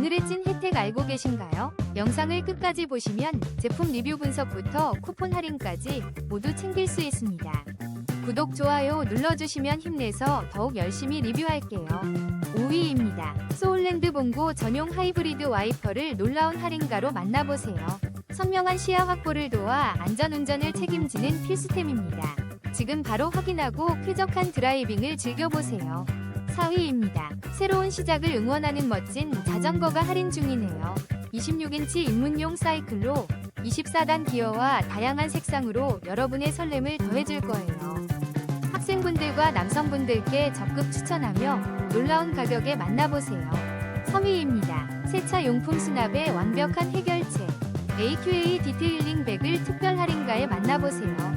오늘의 찐 혜택 알고 계신가요? 영상을 끝까지 보시면 제품 리뷰 분석부터 쿠폰 할인까지 모두 챙길 수 있습니다. 구독, 좋아요 눌러주시면 힘내서 더욱 열심히 리뷰할게요. 5위입니다. 소울랜드 봉고 전용 하이브리드 와이퍼를 놀라운 할인가로 만나보세요. 선명한 시야 확보를 도와 안전운전을 책임지는 필수템입니다. 지금 바로 확인하고 쾌적한 드라이빙을 즐겨보세요. 4위입니다. 새로운 시작을 응원하는 멋진 자전거가 할인 중이네요. 26인치 입문용 사이클로 24단 기어와 다양한 색상으로 여러분의 설렘을 더해줄 거예요. 학생분들과 남성분들께 적극 추천하며 놀라운 가격에 만나보세요. 3위입니다. 세차 용품 수납의 완벽한 해결책. AQA 디테일링 백을 특별 할인가에 만나보세요.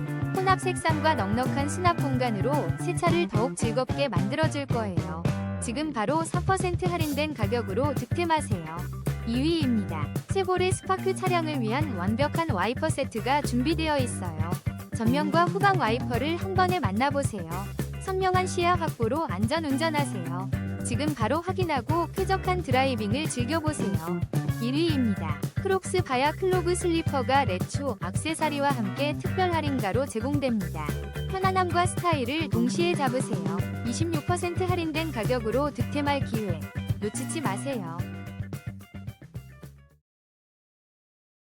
혼합 색상과 넉넉한 수납 공간으로 세차를 더욱 즐겁게 만들어줄 거예요. 지금 바로 4% 할인된 가격으로 득템하세요. 2위입니다. 쉐보레 스파크 차량을 위한 완벽한 와이퍼 세트가 준비되어 있어요. 전면과 후방 와이퍼를 한 번에 만나보세요. 선명한 시야 확보로 안전 운전하세요. 지금 바로 확인하고 쾌적한 드라이빙을 즐겨보세요. 1위입니다. 크록스 바야 클로그 슬리퍼가 레초 악세사리와 함께 특별 할인가로 제공됩니다. 편안함과 스타일을 동시에 잡으세요. 26% 할인된 가격으로 득템할 기회 놓치지 마세요.